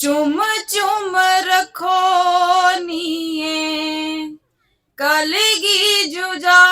चुम चुम रखो निये कलगी जुजा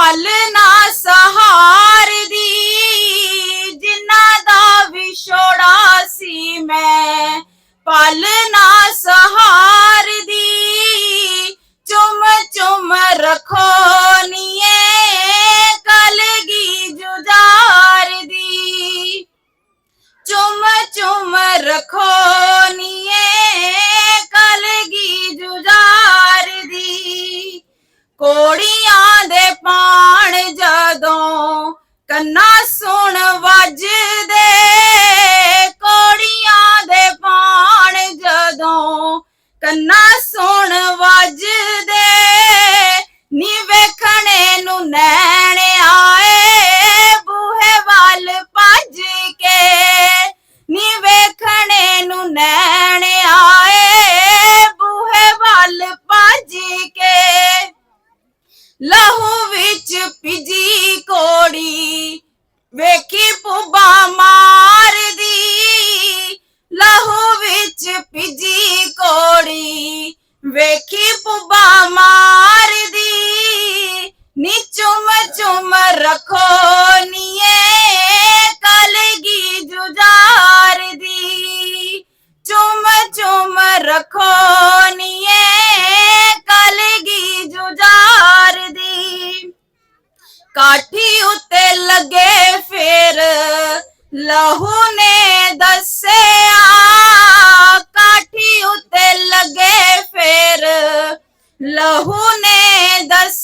কাল না ਕੰਨਾ ਸੁਣ ਵੱਜਦੇ ਕੋੜੀਆਂ ਦੇ ਪਾਣ ਜਦੋਂ ਕੰਨਾ ਸੁਣ ਵੱਜਦੇ ਨੀ ਵੇਖਣੇ ਨੂੰ ਨੈਣੇ आखो निये कलगी जुजार दी। काठी उत्ते लगे फिर लहू ने दसे काठी उत्ते लगे फिर लहू ने दस